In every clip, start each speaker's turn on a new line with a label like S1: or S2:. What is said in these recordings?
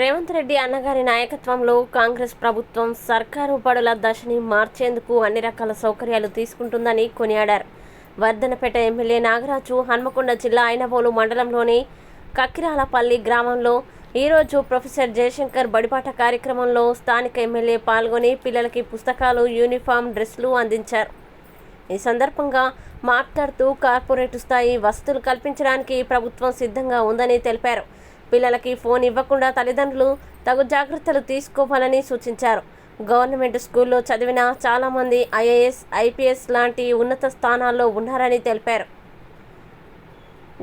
S1: రేవంత్ రెడ్డి అన్నగారి నాయకత్వంలో కాంగ్రెస్ ప్రభుత్వం సర్కారు బడుల దశని మార్చేందుకు అన్ని రకాల సౌకర్యాలు తీసుకుంటుందని కొనియాడారు. వర్ధనపేట ఎమ్మెల్యే నాగరాజు హన్మకొండ జిల్లా ఐనవోలు మండలంలోని కక్కిరాలపల్లి గ్రామంలో ఈరోజు ప్రొఫెసర్ జయశంకర్ బడిపాట కార్యక్రమంలో స్థానిక ఎమ్మెల్యే పాల్గొని పిల్లలకి పుస్తకాలు యూనిఫామ్ డ్రెస్లు అందించారు. ఈ సందర్భంగా మాట్లాడుతూ కార్పొరేట్ స్థాయి వసతులు కల్పించడానికి ప్రభుత్వం సిద్ధంగా ఉందని తెలిపారు. పిల్లలకి ఫోన్ ఇవ్వకుండా తల్లిదండ్రులు తగు జాగ్రత్తలు తీసుకోవాలని సూచించారు. గవర్నమెంట్ స్కూల్లో చదివిన చాలామంది ఐఏఎస్ ఐపీఎస్ లాంటి ఉన్నత స్థానాల్లో ఉన్నారని తెలిపారు.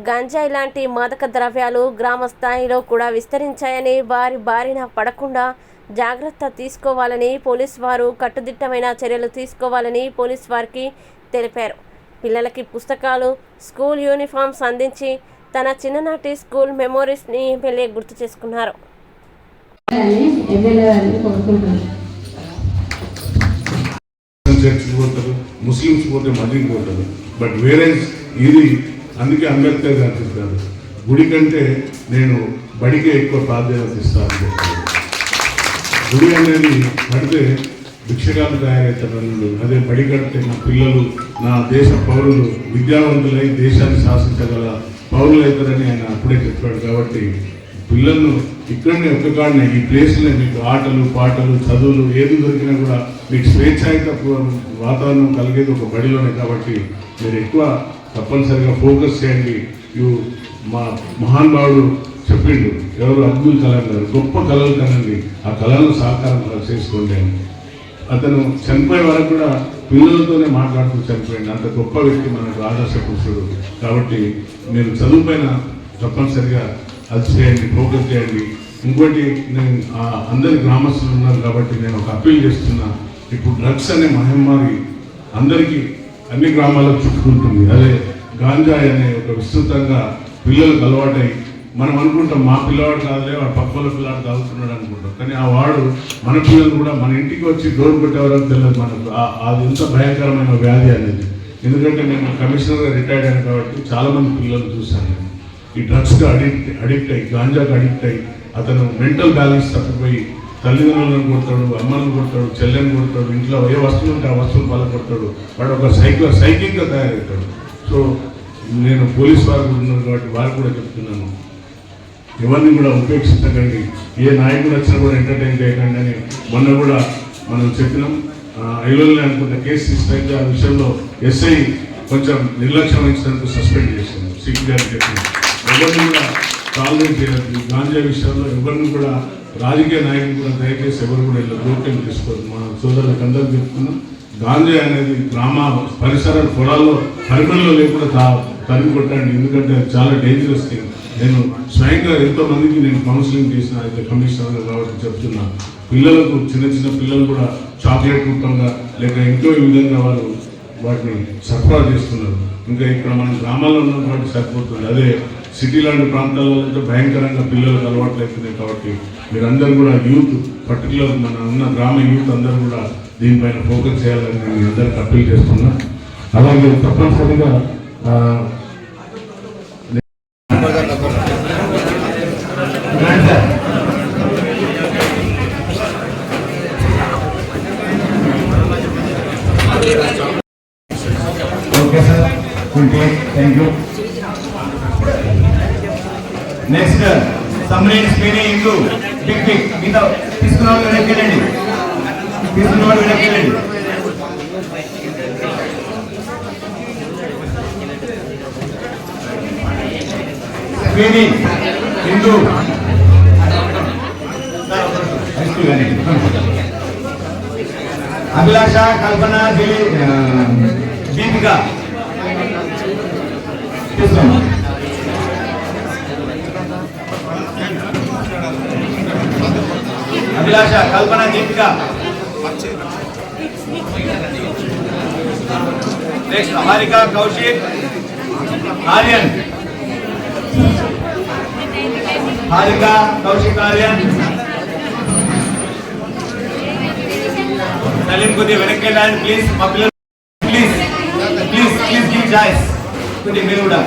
S1: గంజాయి లాంటి మాదక ద్రవ్యాలు గ్రామ స్థాయిలో కూడా విస్తరించాయని వారి బారిన పడకుండా జాగ్రత్త తీసుకోవాలని పోలీస్ వారు కట్టుదిట్టమైన చర్యలు తీసుకోవాలని పోలీస్ వారికి తెలిపారు. పిల్లలకి పుస్తకాలు స్కూల్ యూనిఫామ్స్ అందించి తన చిన్ననాటి స్కూల్ మెమోరీస్ని ఎమ్మెల్యే గుర్తు చేసుకున్నారు.
S2: అని
S3: పోతారు ముస్లిమ్స్ పోతే మసీద్కి పోతారు. బట్ వేరే ఇది అందుకే అంబేద్కర్ గారు చెప్పారు గుడి కంటే నేను బడికే ఎక్కువ ప్రాధాన్యత ఇస్తాను గుడి అనేది కడితే భిక్షగాలు తయారవుతారు అదే బడి కడితే నా పిల్లలు నా దేశ పౌరులు విద్యావంతులై దేశాన్ని శాసించగల పౌరులు అవుతారని ఆయన అప్పుడే చెప్పాడు కాబట్టి పిల్లలను ఇక్కడనే ఒక్క కాడనే ఈ ప్లేస్లో మీకు ఆటలు పాటలు చదువులు ఏది దొరికినా కూడా మీకు స్వేచ్ఛాయుత వాతావరణం కలిగేది ఒక బడిలోనే కాబట్టి మీరు ఎక్కువ తప్పనిసరిగా ఫోకస్ చేయండి. యు మా మహానుభావుడు చెప్పిండు ఎవరు అబ్దుల్ కలాం గారు గొప్ప కళలు కనండి. ఆ కళలను సాకారం చేసుకోండి అని అతను చనిపోయే వరకు కూడా పిల్లలతోనే మాట్లాడుతూ చనిపోయింది అంత గొప్ప వ్యక్తి మనకు ఆదర్శ పురుషుడు. కాబట్టి నేను చదువుపైన తప్పనిసరిగా అది చేయండి ఫోకస్ చేయండి. ఇంకోటి నేను అందరి గ్రామస్తులు ఉన్నారు కాబట్టి నేను ఒక అప్పీల్ చేస్తున్నా. ఇప్పుడు డ్రగ్స్ అనే మహమ్మారి అందరికీ అన్ని గ్రామాలకు చుట్టుకుంటుంది. అదే గాంజాయి అనే ఒక విస్తృతంగా పిల్లలకు అలవాటై మనం అనుకుంటాం మా పిల్లవాడు కాదులే వాడు పక్కల పిల్లాడు తాగుతున్నాడు అనుకుంటాం. కానీ ఆ వాడు మన పిల్లలు కూడా మన ఇంటికి వచ్చి డోర్ కొట్టేవారని తెలియదు మనకు. అది ఎంత భయంకరమైన వ్యాధి అనేది. ఎందుకంటే నేను కమిషనర్గా రిటైర్డ్ అయ్యాను కాబట్టి చాలామంది పిల్లలు చూశాను నేను. ఈ డ్రగ్స్కి అడిక్ట్ అడిక్ట్ అయ్యి గాంజాకి అడిక్ట్ అయ్యి అతను మెంటల్ బ్యాలెన్స్ తప్పిపోయి తల్లిదండ్రులను కొడతాడు అమ్మలను కొడతాడు చెల్లెని కొడతాడు ఇంట్లో ఏ వస్తువులు ఉంటే ఆ వస్తువులు పాల కొడతాడు. వాడు ఒక సైకిల్ సైకిల్గా తయారవుతాడు. సో నేను పోలీస్ వారికి కూడా ఉన్నారు కాబట్టి వారు కూడా చెప్తున్నాను. ఎవరిని కూడా ఉపేక్షించకండి. ఏ నాయకుడు వచ్చినా కూడా ఎంటర్టైన్ చేయకండి అని మొన్న కూడా మనం చెప్పినాం. ఐలోనే అనుకుంటే కేసు తీసుకుంటే ఆ విషయంలో ఎస్ఐ కొంచెం నిర్లక్ష్యం వహించినందుకు సస్పెండ్ చేసింది. సిక్ గారికి చెప్పిన ఎవరిని కూడా టాలరేట్ చేయలేదు గాంజా విషయంలో ఎవరిని కూడా రాజకీయ నాయకులు కూడా దయచేసి ఎవరు కూడా ఇలా జోక్యం తీసుకోరు మన సోదరులకు అందరూ చెప్తున్నాం. గాంజా అనేది గ్రామ పరిసర పొలాల్లో పరిమళలో లేకుండా తా తరిమి కొట్టండి ఎందుకంటే అది చాలా డేంజరస్ థింగ్ నేను స్వయంగా ఎంతో మందికి నేను కౌన్సిలింగ్ చేసిన అయితే కమిషనర్ కాబట్టి చెప్తున్నా పిల్లలకు చిన్న చిన్న పిల్లలు కూడా చాక్లెట్ రూపంగా లేక ఇంకో ఈ విధంగా వాళ్ళు వాటిని సరఫరా చేస్తున్నారు. ఇంకా ఇక్కడ మన గ్రామాల్లో ఉన్నటువంటి సరిపోతుంది. అదే సిటీ లాంటి ప్రాంతాల్లో అయితే భయంకరంగా పిల్లలకు అలవాట్లు అవుతున్నాయి కాబట్టి మీరందరూ కూడా యూత్ పర్టికులర్ మన ఉన్న గ్రామ యూత్ అందరూ కూడా దీనిపైన ఫోకస్ చేయాలని నేను అందరికి అప్పీల్ చేస్తున్నా. అలాగే తప్పనిసరిగా
S4: ఉంటే థ్యాంక్ యూ నెక్స్ట్ సమ్రేట్ స్క్రీనింగ్ ఇంటూ బిగ్ బిగ్ మీద తీసుకున్న వాళ్ళు వెనక్కి వెళ్ళండి తీసుకున్న వాళ్ళు వెనక్కి వెళ్ళండి స్క్రీనింగ్ హిందూ అభిలాష కల్పన దీపిక. తీసుకోండి అభిలాష కల్పన దీపిక నెక్స్ట్ హారిక కౌశిక్ ఆర్యన్ హారిక కౌశిక్ ఆర్యన్ సలీం కొద్దిగా వెనక్కి వెళ్ళాలి ప్లీజ్ మా పిల్లలు ప్లీజ్ ప్లీజ్ ప్లీజ్ గివ్ కొద్దిగా మీరు కూడా.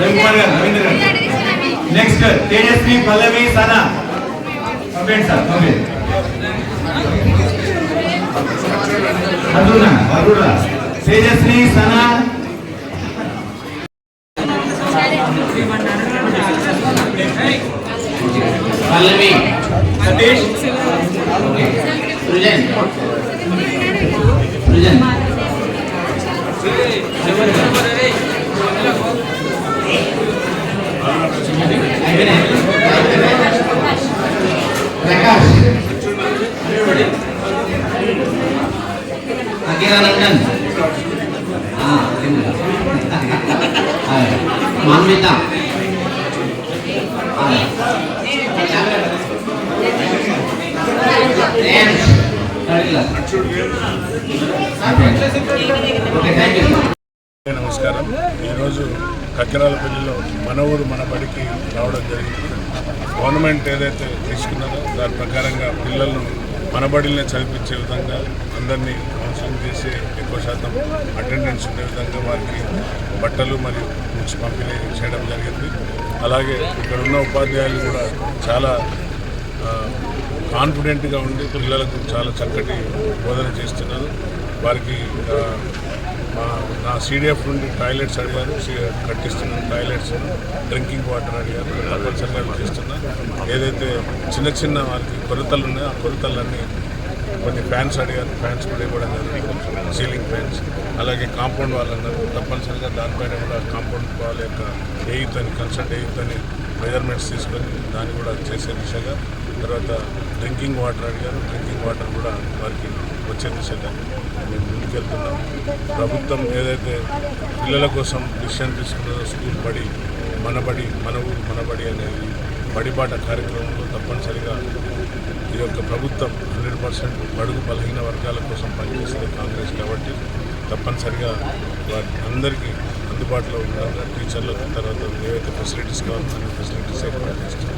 S4: రవికుమార్ గారు రవీంద్ర గారు. నెక్స్ట్ తేజస్వి పల్లవి సనా. పంపేయండి సార్ పంపేయండి. అర్జున అర్జున. తేజస్వి సనా.
S5: పల్లవి.
S4: సతీష్.
S5: సృజన్. సృజన్. మాన్విత
S3: నమస్కారం. ఈరోజు కక్కిరాలపల్లిలో మన ఊరు మన బడికి రావడం జరిగింది. గవర్నమెంట్ ఏదైతే తీసుకున్నదో దాని ప్రకారంగా పిల్లలను మన చదివించే విధంగా అందరినీ కౌన్సిలింగ్ చేసి ఎక్కువ శాతం అటెండెన్స్ ఉండే విధంగా వారికి బట్టలు మరియు బుక్స్ పంపిణీ చేయడం జరిగింది. అలాగే ఇక్కడ ఉన్న ఉపాధ్యాయులు కూడా చాలా కాన్ఫిడెంట్గా ఉండి పిల్లలకు చాలా చక్కటి బోధన చేస్తున్నారు. వారికి నా సీడీఎఫ్ నుండి టాయిలెట్స్ అడిగారు సీ- కట్టిస్తున్నాను టాయిలెట్స్ డ్రింకింగ్ వాటర్ అడిగారు తప్పనిసరిగా అవి ఏదైతే చిన్న చిన్న వాళ్ళకి కొరతలు ఉన్నాయో ఆ కొరతలన్నీ కొన్ని ఫ్యాన్స్ అడిగారు ఫ్యాన్స్ కూడా ఇవ్వడం జరిగింది సీలింగ్ ఫ్యాన్స్. అలాగే కాంపౌండ్ వాళ్ళందరూ అన్నారు తప్పనిసరిగా దానిపైన కూడా కాంపౌండ్ వాల్ యొక్క ఎయిత్ కన్సల్ట్ ఎయిత్ అని మెజర్మెంట్స్ తీసుకొని దాన్ని కూడా చేసే దిశగా తర్వాత డ్రింకింగ్ వాటర్ అడిగారు డ్రింకింగ్ వాటర్ కూడా వారికి వచ్చే దిశగా మేము ముందుకెళ్తున్నాం ప్రభుత్వం ఏదైతే పిల్లల కోసం డిసిషన్ తీసుకున్నదో స్కూల్ బడి మన బడి మన ఊరు మన బడి అనేది బడిబాట కార్యక్రమంలో తప్పనిసరిగా ఈ యొక్క ప్రభుత్వం హండ్రెడ్ పర్సెంట్ బడుగు బలహీన వర్గాల కోసం పనిచేస్తుంది కాంగ్రెస్ కాబట్టి తప్పనిసరిగా వారి అందరికీ అందుబాటులో ఉండాలి టీచర్లకు తర్వాత ఏవైతే ఫెసిలిటీస్ కావాలో అన్ని ఫెసిలిటీస్ ఏర్పాటు చేస్తుంది